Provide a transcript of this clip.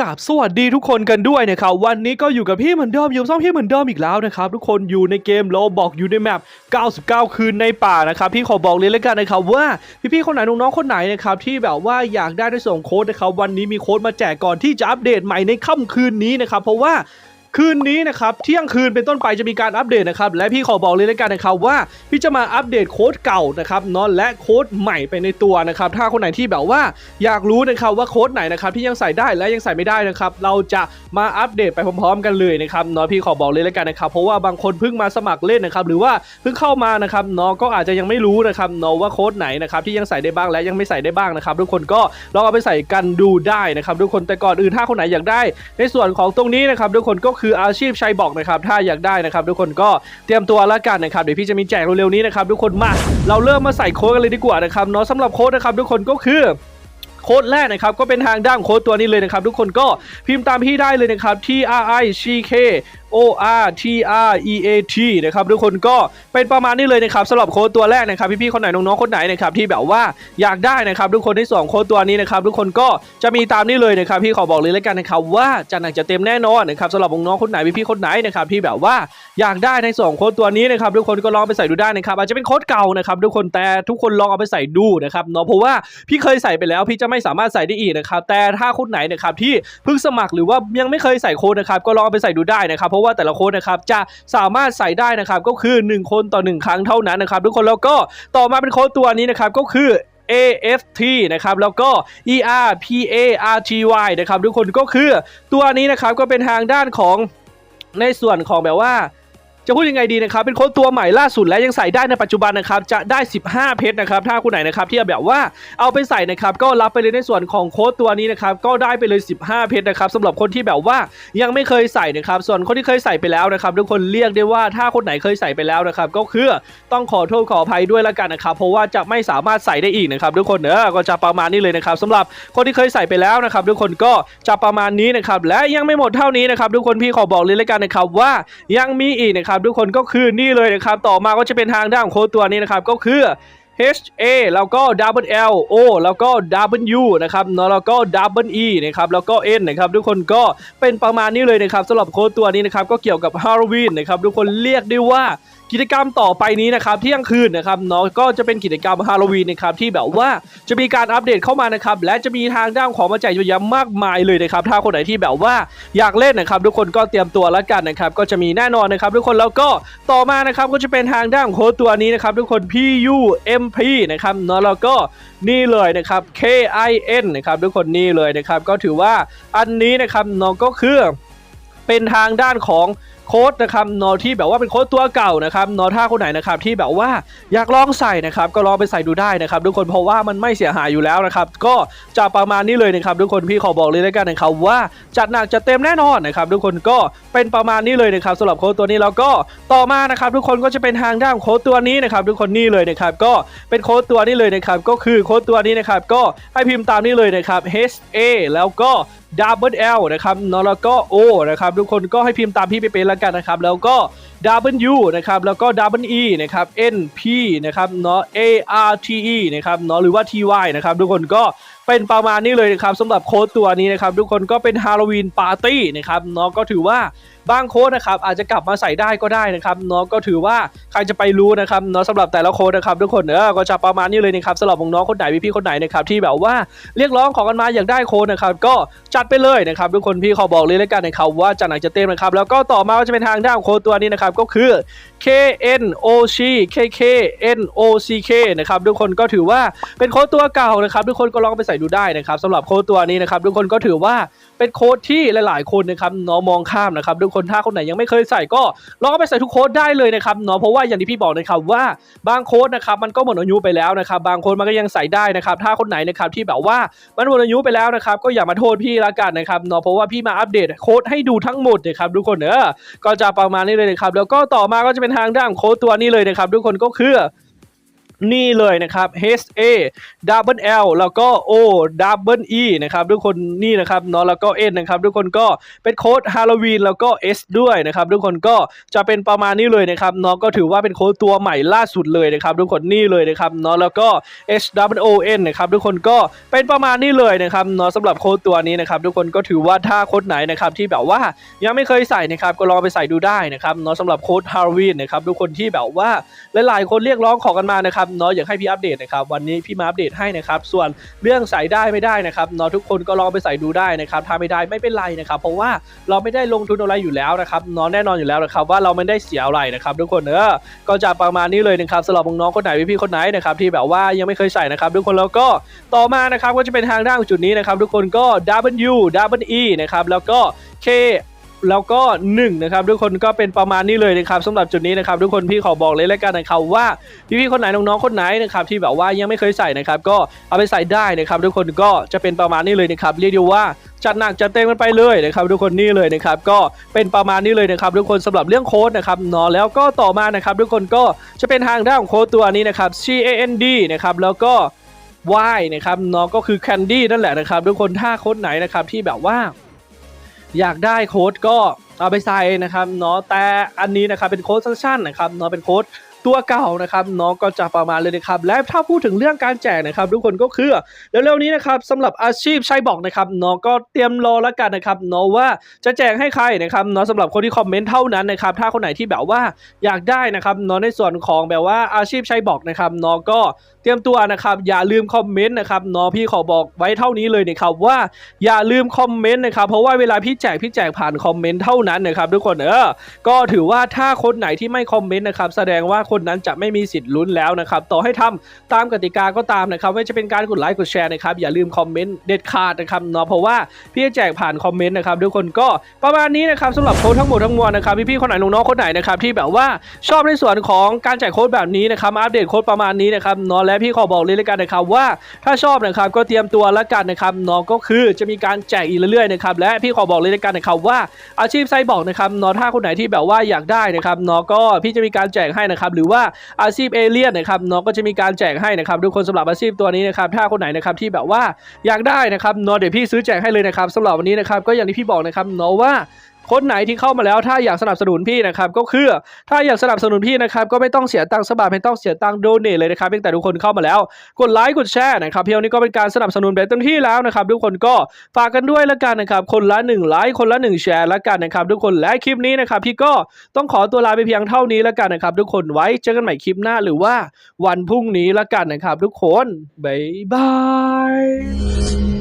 กราบสวัสดีทุกคนกันด้วยนะครับวันนี้ก็อยู่กับพี่เหมือนเดิมอยู่ซ่อมพี่เหมือนเดิมอีกแล้วนะครับทุกคนอยู่ในเกมโลบอกอยู่ในแมป 99 คืนในป่านะครับพี่ขอบอกเลยแล้วกันนะครับว่าพี่ๆคนไหนน้องๆคนไหนนะครับที่แบบว่าอยากได้ได้ส่งโค้ดนะครับวันนี้มีโค้ดมาแจกก่อนที่จะอัปเดตใหม่ในค่ำคืนนี้นะครับเพราะว่า คืนนี้นะครับเที่ยงคืนเป็นต้นไปจะมีการอัปเดตนะครับและพี่ขอบอกเลยแล้วกันนะครับว่าพี่จะมาอัปเดตโค้ดเก่านะครับเนอนและโค้ดใหม่ไปในตัวนะครับถ้าคนไหนที่แบบว่าอยากรู้นะครับว่าโค้ดไหนนะครับที่ยังใส่ได้และยังใส่ไม่ได้นะครับเราจะมาอัปเดตไปพร้อมๆ กันเลยนะครับเนาะพี่ขอบอกเลยแล้วกันนะครับเพราะว่าบางคนเพิ่งมาสมัครเล่นนะครับหรือว่าเพิ่งเข้ามานะครับเนาะก็อาจจะยังไม่รู้นะครับเนาะว่าโค้ดไหนนะครับที่ยังใส่ได้บ้างและยังไม่ใส่ได้บ้างนะครับทุกคนก็ลองเอาไปใส่กันดูได้นะครับทุกคนแต่ก่อนอื่นถ้าคนไหนอยากได้ ในส่วนของตรงนี้นะครับทุกคนก็คืออาชีพชัยบอกนะครับ ถ้าอยากได้นะครับ ทุกคนก็เตรียมตัวแล้วกันนะครับ เดี๋ยวพี่จะมีแจกเร็วๆนี้นะครับ ทุกคนมา เราเริ่มมาใส่โค้ดกันเลยดีกว่านะครับเนาะสำหรับโค้ดนะครับทุกคนก็คือโค้ดแรกนะครับก็เป็นทางด้านโค้ดตัวนี้เลยนะครับ ทุกคนก็พิมพ์ตามพี่ได้เลยนะครับ T R I C K O R T R E A T นะครับทุกคนก็เป็นประมาณนี้เลยนะครับสำหรับโค้ดตัวแรกนะครับพี่ๆคนไหนน้องๆคนไหนนะครับที่แบบว่าอยากได้นะครับทุกคนที่สองโค้ดตัวนี้นะครับทุกคนก็จะมีตามนี้เลยนะครับพี่ขอบอกเลยแล้วกันนะครับว่าจะหนักจะเต็มแน่นอนนะครับสำหรับน้องๆคนไหนพี่ๆคนไหนนะครับที่แบบว่าอยากได้ในสองโค้ดตัวนี้นะครับทุกคนก็ลองไปใส่ดูได้นะครับอาจจะเป็นโค้ดเก่านะครับทุกคนแต่ทุกคนลองเอาไปใส่ดูนะครับเนาะเพราะว่าพี่เคยใส่ไปแล้วพี่จะไม่สามารถใส่ได้อีกนะครับแต่ถ้าคนไหนนะครับที่เพิ่งสมัครหรือว่ายังไม่เคยใส่โค้ดนะครับก็ลองเอาไปใส่ดูได้นะครับเพราะว่าแต่ละโค้ดนะครับจะสามารถใส่ได้นะครับก็คือ 1 คนต่อ 1 ครั้งเท่านั้นนะครับทุกคนแล้วก็ต่อมาเป็นโค้ดตัวนี้นะครับก็คือ AFT นะครับแล้วก็ ERPARTY นะครับทุกคนก็คือตัวนี้นะครับก็เป็นทางด้านของในส่วนของแบบว่า จะพูดยังไงดีนะครับ เป็นโค้ดตัวใหม่ล่าสุดและยังใส่ได้ในปัจจุบันนะครับ จะได้ 15 เพชรนะครับ ถ้าคุณไหนนะครับที่แบบว่าเอาไปใส่นะครับ ก็รับไปเลยในส่วนของโค้ดตัวนี้นะครับ ก็ได้ไปเลย 15 เพชรนะครับสำหรับคนที่แบบว่ายังไม่เคยใส่นะครับ ส่วนคนที่เคยใส่ไปแล้วนะครับ ทุกคนเรียกได้ว่าถ้าคนไหนเคยใส่ไปแล้วนะครับ ก็คือต้องขอโทษขออภัยด้วยละกันนะครับ เพราะว่าจะไม่สามารถใส่ได้อีกนะครับ ทุกคนเนอะก็จะประมาณนี้เลยนะครับสำหรับคนที่เคยใส่ไปแล้วนะครับ ทุกคนก็จะประมาณนี้นะครับ และยังไม่หมดเท่านี้นะครับ ทุกคนพี่ขอบอกเลยละกันนะครับว่ายังมีอีกนะครับับทุกคนก็คือนี่เลยนะครับต่อมาก็จะเป็นทางด้านของโค้ดตัวนี้นะครับก็คือ H A แล้วก็ double L O แล้วก็ W นะครับเนาะแล้วก็ double E นะครับแล้วก็ N นะครับทุกคนก็เป็นประมาณนี้เลยนะครับสำหรับโค้ดตัวนี้นะครับก็เกี่ยวกับฮาโลวีนนะครับทุกคนเรียกได้ว่า กิจกรรมต่อไปนี้นะครับเที่ยงคืนนะครับเนาะก็จะเป็นกิจกรรมฮาโลวีนนะครับที่แบบว่าจะมีการอัปเดตเข้ามานะครับและจะมีทางด้านของมาแจกเยอะแยะมากมายเลยนะครับถ้าคนไหนที่แบบว่าอยากเล่นนะครับทุกคนก็เตรียมตัวแล้วกันนะครับก็จะมีแน่นอนนะครับทุกคนแล้วก็ต่อมานะครับก็จะเป็นทางด้านของโค้ดตัวนี้นะครับทุกคน P U M P นะครับเนาะแล้วก็นี่เลยนะครับ K I N นะครับทุกคนนี่เลยนะครับก็ถือว่าอันนี้นะครับเนาะก็คือเป็นทางด้านของ โค้ดนะครับนอที่แบบว่าเป็นโค้ดตัวเก่านะครับนอะถ้าคนไหนนะครับที่แบบว่าอยากลองใส่นะครับก็ลองไปใส่ดูได้นะครับทุกคนเพราะว่ามันไม่เสียหายอยู่แล้วนะครับก็จะประมาณนี้เลยนะครับทุกคนพี่ขอบอกเลยแล้วกันนะครับว่าจัดหนักจัดเต็มแน่นอนนะครับทุกคนก็เป็นประมาณนี้เลยนะครับสำหรับโค้ดตัวนี้แล้วก็ต่อมานะครับทุกคนก็จะเป็นทางด้านโค้ดตัวนี้นะครับทุกคนนี่เลยนะครับก็เป็นโค้ดตัวนี้เลยนะครับก็คือโค้ดตัวนี้นะครับก็ให้พิมพ์ตามนี้เลยนะครับ H A แล้วก็ ดับเบิลเอลนะครับนแล้วก็โอนะครับทุกคนก็ให้พิมพ์ตามพี่ไปเป็นแล้วกันนะครับ แล้วก็ W นะครับแล้วก็ double นะครับ N P นะครับเนาะ A R T E นะครับเนาะหรือว่า T Y นะครับทุกคนก็เป็นประมาณนี้เลยนะครับสำหรับโค้ดตัวนี้นะครับทุกคนก็เป็นฮาโลวีนปาร์ตี้นะครับเนาะก็ถือว่าบางโค้ดนะครับอาจจะกลับมาใส่ได้ก็ได้นะครับเนาะก็ถือว่าใครจะไปรู้นะครับเนาะสำหรับแต่ละโค้ดนะครับทุกคนเออก็จะประมาณนี้เลยนะครับสำหรับน้องคนไหนพี่ๆคนไหนนะครับที่แบบว่าเรียกร้องของกันมาอยากได้โค้ดนะครับก็จัดไปเลยนะครับทุกคนพี่ขอบอกเลยแล้วกันนะครับว่าจะหนักจะเต็มนะครับแล้วก็ต่อมาก็จะเป็นทางด้านโค้ดตัวนี้นะครับก็คือ K N O C K K N O C K นะครับทุกคนก็ถือว่าเป็นโค้ดตัวเก่านะครับทุกคนก็ลองไปใส่ดูได้นะครับสำหรับโค้ดตัวนี้นะครับทุกคนก็ถือว่าเป็นโค้ดที่หลาย ๆ คนนะครับเนาะมองข้ามนะครับทุกคนถ้าคนไหนยังไม่เคยใส่ก็ลองไปใส่ทุกโค้ดได้เลยนะครับเนาะเพราะว่าอย่างที่พี่บอกนะครับว่าบางโค้ดนะครับมันก็หมดอายุไปแล้วนะครับบางคนมันก็ยังใส่ได้นะครับถ้าคนไหนนะครับที่แบบว่ามันหมดอายุไปแล้วนะครับก็อย่ามาโทษพี่ละกันนะครับเนาะเพราะว่าพี่มาอัปเดตโค้ดให้ดูทั้งหมดนะครับทุกคนเออก็จะประมาณนี้เลยนะครับแล้วก็ต่อมาก็จะเป็นทางด้านโค้ดตัวนี้เลยนะครับ ทุกคนก็คือ นี่เลยนะครับ H A double L แล้วก็ O double E นะครับทุกคนนี่นะครับเนาะแล้วก็ N นะครับทุกคนก็เป็นโค้ดฮาโลวีนแล้วก็ S ด้วยนะครับทุกคนก็จะเป็นประมาณนี้เลยนะครับเนาะก็ถือว่าเป็นโค้ดตัวใหม่ล่าสุดเลยนะครับทุกคนนี่เลยนะครับเนาะแล้วก็ H double O N นะครับทุกคนก็เป็นประมาณนี้เลยนะครับเนาะสำหรับโค้ดตัวนี้นะครับทุกคนก็ถือว่าถ้าโค้ดไหนนะครับที่แบบว่ายังไม่เคยใส่นะครับก็ลองไปใส่ดูได้นะครับเนาะสำหรับโค้ดฮาโลวีนนะครับทุกคนที่แบบว่าหลายๆคนเรียกร้องขอกันมานะครับเนาะอยากให้พี่อัปเดตนะครับวันนี้พี่มาอัปเดตให้นะครับส่วนเรื่องใส่ได้ไม่ได้นะครับเนาะทุกคนก็ลองไปใส่ดูได้นะครับถ้าไม่ได้ไม่เป็นไรนะครับเพราะว่าเราไม่ได้ลงทุนอะไรอยู่แล้วนะครับเนาะแน่นอนอยู่แล้วนะครับว่าเราไม่ได้เสียอะไรนะครับทุกคนเออก็จะประมาณนี้เลยนะครับสำหรับน้องคนไหนพี่ๆคนไหนนะครับที่แบบว่ายังไม่เคยใส่นะครับทุกคนแล้วก็ต่อมานะครับก็จะเป็นทางด้านจุดนี้นะครับทุกคนก็ W W E นะครับแล้วก็ K แล้วก็1นะครับทุกคนก็เป็นประมาณนี้เลยนะครับสำหรับจุดนี้นะครับทุกคนพี่ขอบอกเลยแล้วกันนะครับว่าพี่ๆคนไหนน้องๆคนไหนนะครับที่แบบว่ายังไม่เคยใส่นะครับก็เอาไปใส่ได้นะครับทุกคนก็จะเป็นประมาณนี้เลยนะครับเรียกได้ว่าจัดหนักจัดเต็มกันไปเลยนะครับทุกคนนี่เลยนะครับก็เป็นประมาณนี้เลยนะครับทุกคนสำหรับเรื่องโค้ดนะครับเนาะแล้วก็ต่อมานะครับทุกคนก็จะเป็นทางด้านของโค้ดตัวนี้นะครับ C A N D นะครับแล้วก็ Y นะครับเนาะก็คือ Candy นั่นแหละนะครับทุกคนถ้าโค้ดไหนนะครับที่แบบว่า อยากได้โค้ดก็เอาไปใส่นะครับเนาะแต่อันนี้นะครับเป็นโค้ดสั้นๆนะครับเนาะเป็นโค้ด ตัวเก่านะครับเนาะก็จะประมาณเลยนะครับและถ้าพูดถึงเรื่องการแจกนะครับ ทุกคนก็คือเร็วๆนี้นะครับสำหรับอาชีพใช้บอกนะครับเนาะก็เตรียมรอแล้วกันนะครับเนาะว่าจะแจกให้ใครนะครับเนาะสำหรับคนที่คอมเมนต์เท่านั้นนะครับถ้าคนไหนที่แบบว่าอยากได้นะครับเนาะในส่วนของแบบว่าอาชีพใช้บอกนะครับเนาะก็เตรียมตัวนะครับอย่าลืมคอมเมนต์นะครับเนาะพี่ขอบอกไว้เท่านี้เลยนะครับว่าอย่าลืมคอมเมนต์นะครับเพราะว่าเวลาพี่แจกพี่แจกผ่านคอมเมนต์เท่านั้นนะครับทุกคนเออก็ถือว่าถ้าคนไหนที่ไม่คอมเมนต์นะครับแสดงว่าคนนนั้นจะไม่มีสิทธิ์ลุ้นแล้วนะครับ ต่อให้ทำตามกติกาก็ตามนะครับไม่ว่าจะเป็นการกดไลค์กดแชร์นะครับ อย่าลืมคอมเมนต์เด็ดขาดนะครับเนาะเพราะว่าพี่จะแจกผ่านคอมเมนต์นะครับทุกคนก็ประมาณนี้นะครับสำหรับโค้ดทั้งหมดทั้งมวลนะครับพี่ๆคนไหนน้องๆคนไหนนะครับที่แบบว่าชอบในส่วนของการแจกโค้ดแบบนี้นะครับอัปเดตโค้ดประมาณนี้นะครับเนาะและพี่ขอบอกเลยเลยกันนะครับว่าถ้าชอบนะครับก็เตรียมตัวล้วกันนะครับเนาะก็คือจะมีการแจกอีกเรื่อยๆนะครับและพี่ขอบอกเลยเลยกันนะครับว่าอาชีพไซบอกนะครับเนาะถ้าคนไหนที่แบบว่าอยากได้นะครับเนาะก็พี่จะมีการแจกให้นะครับหรือว่าอาชีพเอเลี่ยนนะครับเนาะก็จะมีการแจกให้นะครับทุกคนสำหรับอาชีพตัวนี้นะครับถ้าคนไหนนะครับที่แบบว่าอยากได้นะครับเนาะเดี๋ยวพี่ซื้อแจกให้เลยนะครับสำหรับวันนี้นะครับก็อย่างที่พี่บอกนะครับเนาะว่า คนไหนที่เข้ามาแล้วถ้าอยากสนับสนุนพี่นะครับก็คือถ้าอยากสนับสนุนพี่นะครับก็ไม่ต้องเสียตังค์สบาทไม่ต้องเสียตังค์โดเนทเลยนะครับเพียงแต่ทุกคนเข้ามาแล้ว กดไลค์กดแชร์นะครับเพียงนี้ก็เป็นการสนับสนุนแบบเต็มที่แล้วนะครับทุกคนก็ฝากกันด้วยละกันนะครับคนละ1ไลค์คนละ1แชร์ละกันนะครับทุกคนและคลิปนี้นะครับพี่ก็ต้องขอตัวลาไปเพียงเท่านี้ละกันนะครับทุกคนไว้เจอกันใหม่คลิปหน้าหรือว่าวันพรุ่งนี้ละกันนะครับทุกคนบ๊ายบาย